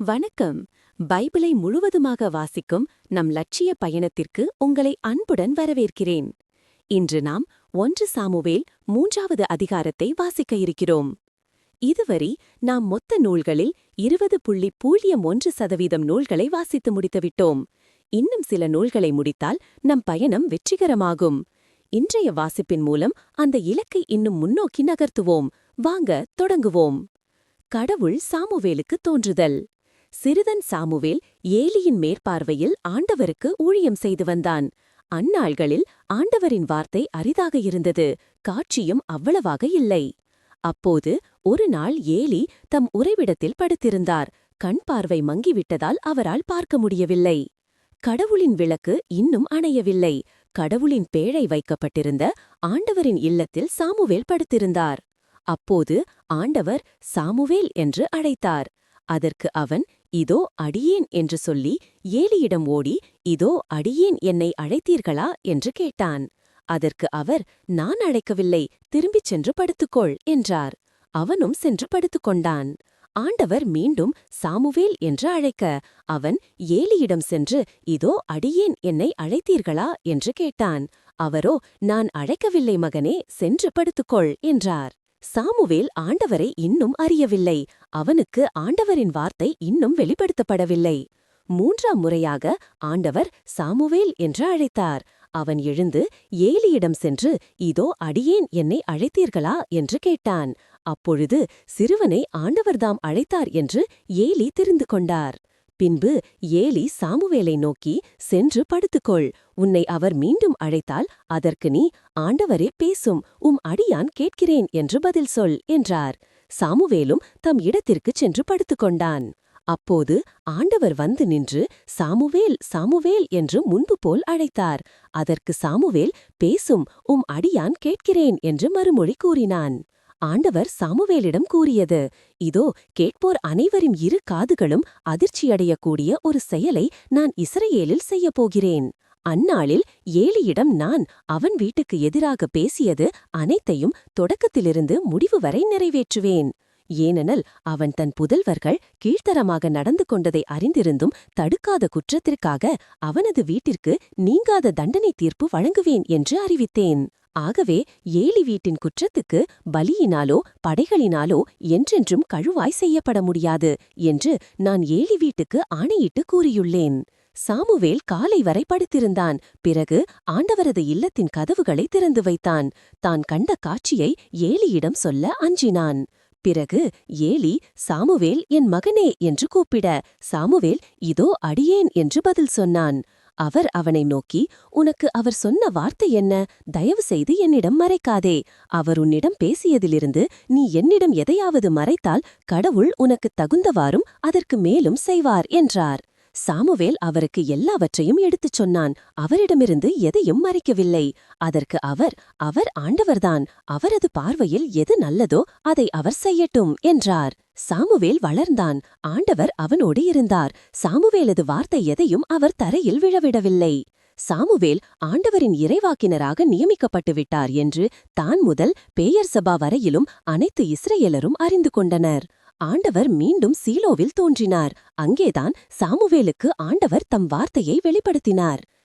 வணக்கம். பைபிளை முழுவதுமாக வாசிக்கும் நம் லட்சிய பயணத்திற்கு உங்களை அன்புடன் வரவேற்கிறேன். இன்று நாம் ஒன்று சாமுவேல் மூன்றாவது அதிகாரத்தை வாசிக்க இருக்கிறோம். இதுவரை நாம் மொத்த நூல்களில் இருபது புள்ளி பூஜ்யம் ஒன்று சதவீதம் நூல்களை வாசித்து முடித்துவிட்டோம். இன்னும் சில நூல்களை முடித்தால் நம் பயணம் வெற்றிகரமாகும். இன்றைய வாசிப்பின் மூலம் அந்த இலக்கை இன்னும் முன்னோக்கி நகர்த்துவோம். வாங்க தொடங்குவோம். கடவுள் சாமுவேலுக்கு தோன்றுதல். சிறுதன் சாமுவேல் ஏலியின் மேற்பார்வையில் ஆண்டவருக்கு ஊழியம் செய்து வந்தான். அந்நாள்களில் ஆண்டவரின் வார்த்தை அரிதாக இருந்தது காட்சியும் அவ்வளவாக இல்லை. அப்போது ஒரு நாள் ஏலி தம் உறைவிடத்தில் படுத்திருந்தார். கண் பார்வை மங்கிவிட்டதால் அவரால் பார்க்க முடியவில்லை. கடவுளின் விளக்கு இன்னும் அணையவில்லை. கடவுளின் பேழை வைக்கப்பட்டிருந்த ஆண்டவரின் இல்லத்தில் சாமுவேல் படுத்திருந்தார். அப்போது ஆண்டவர் சாமுவேல் என்று அழைத்தார். அதற்கு அவன் இதோ அடியேன் என்று சொல்லி ஏலியிடம் ஓடி இதோ அடியேன் என்னை அழைத்தீர்களா என்று கேட்டான். அதற்கு அவர் நான் அழைக்கவில்லை திரும்பிச் சென்று படுத்துக்கொள் என்றார். அவனும் சென்று படுத்துக்கொண்டான். ஆண்டவர் மீண்டும் சாமுவேல் என்று அழைக்க அவன் ஏலியிடம் சென்று இதோ அடியேன் என்னை அழைத்தீர்களா என்று கேட்டான். அவரோ நான் அழைக்கவில்லை மகனே சென்று படுத்துக்கொள் என்றார். சாமுவேல் ஆண்டவரை இன்னும் அறியவில்லை. அவனுக்கு ஆண்டவரின் வார்த்தை இன்னும் வெளிப்படுத்தப்படவில்லை. மூன்றாம் முறையாக ஆண்டவர் சாமுவேல் என்று அழைத்தார். அவன் எழுந்து ஏலியிடம் சென்று இதோ அடியேன் என்னை அழைத்தீர்களா? என்று கேட்டான். அப்பொழுது சிறுவனை ஆண்டவர்தாம் அழைத்தார் என்று ஏலி தெரிந்து கொண்டார். பின்பு ஏலி சாமுவேலை நோக்கி சென்று படுத்துக்கொள். உன்னை அவர் மீண்டும் அழைத்தால் அதற்கு நீ ஆண்டவரே பேசும் உம் அடியான் கேட்கிறேன் என்று பதில் சொல் என்றார். சாமுவேலும் தம் இடத்திற்குச் சென்று படுத்துக்கொண்டான். அப்போது ஆண்டவர் வந்து நின்று சாமுவேல் சாமுவேல் என்று முன்பு போல் அழைத்தார். அதற்கு சாமுவேல் பேசும் உம் அடியான் கேட்கிறேன் என்று மறுமொழி கூறினான். ஆண்டவர் சாமுவேலிடம் கூறியது. இதோ கேட்போர் அனைவரின் இரு காதுகளும் அதிர்ச்சியடையக்கூடிய ஒரு செயலை நான் இஸ்ரேலில் செய்யப் போகிறேன் அந்நாளில் ஏலியிடம் நான் அவன் வீட்டுக்கு எதிராக பேசியது அனைத்தையும் தொடக்கத்திலிருந்து முடிவு வரை நிறைவேற்றுவேன். ஏனெனில் அவன் தன் புதல்வர்கள் கீழ்த்தரமாக நடந்து கொண்டதை அறிந்திருந்தும் தடுக்காத குற்றத்திற்காக அவனது வீட்டிற்கு நீங்காத தண்டனை தீர்ப்பு வழங்குவேன் என்று அறிவித்தேன். ஆகவே ஏலி வீட்டின் குற்றத்துக்கு பலியினாலோ படைகளினாலோ என்றென்றும் கழுவாய் செய்யப்பட முடியாது என்று நான் ஏலி வீட்டுக்கு ஆணையிட்டு கூறியுள்ளேன். சாமுவேல் காலை வரை படுத்திருந்தான். பிறகு ஆண்டவரது இல்லத்தின் கதவுகளை திறந்து வைத்தான். தான் கண்ட காட்சியை ஏலியிடம் சொல்ல அஞ்சினான். பிறகு ஏலி சாமுவேல் என் மகனே என்று கூப்பிட சாமுவேல் இதோ அடியேன் என்று பதில் சொன்னான். அவர் அவனை நோக்கி உனக்கு அவர் சொன்ன வார்த்தை என்ன? தயவு செய்து என்னிடம் மறைக்காதே. அவர் உன்னிடம் பேசியதிலிருந்து நீ என்னிடம் எதையாவது மறைத்தால் கடவுள் உனக்குத் தகுந்தவாறும் அதற்கு மேலும் செய்வார் என்றார். சாமுவேல் அவருக்கு எல்லாவற்றையும் எடுத்துச் சொன்னான். அவரிடமிருந்து எதையும் மறைக்கவில்லை. அதற்கு அவர் அவர் ஆண்டவர்தான். அவரது பார்வையில் எது நல்லதோ அதை அவர் செய்யட்டும் என்றார். சாமுவேல் வளர்ந்தான். ஆண்டவர் அவனோடு இருந்தார். சாமுவேலது வார்த்தை எதையும் அவர் தரையில் விழவிடவில்லை. சாமுவேல் ஆண்டவரின் இறைவாக்கினராக நியமிக்கப்பட்டு விட்டார் என்று தான் முதல் பேயர் சபா வரையிலும் அனைத்து இஸ்ரேலரும் அறிந்து கொண்டனர். ஆண்டவர் மீண்டும் சீலோவில் தோன்றினார். அங்கேதான் சாமுவேலுக்கு ஆண்டவர் தம் வார்த்தையை வெளிப்படுத்தினார்.